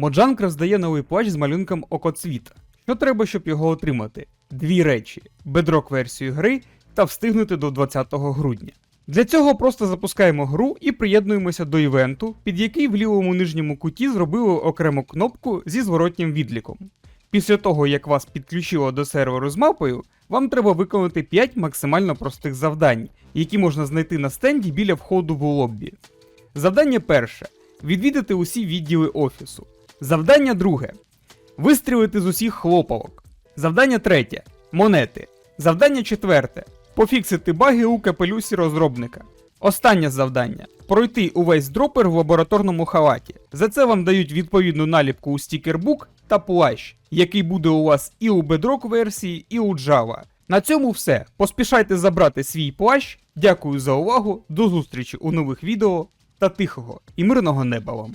Моджанк роздає новий плащ з малюнком окоцвіта. Що треба, щоб його отримати? Дві речі: бедрок версію гри та встигнути до 20 грудня. Для цього просто запускаємо гру і приєднуємося до івенту, під який в лівому нижньому куті зробили окрему кнопку зі зворотнім відліком. Після того, як вас підключило до серверу з мапою, вам треба виконати 5 максимально простих завдань, які можна знайти на стенді біля входу в лоббі. Завдання перше відвідати усі відділи офісу. Завдання друге вистрілити з усіх хлопавок. Завдання третє монети. Завдання четверте пофіксити баги у капелюсі розробника. Останнє завдання пройти увесь дропер в лабораторному халаті. За це вам дають відповідну наліпку у стікербук та плащ, який буде у вас і у Bedrock версії, і у Java. На цьому все. Поспішайте забрати свій плащ. Дякую за увагу. До зустрічі у нових відео та тихого і мирного неба вам.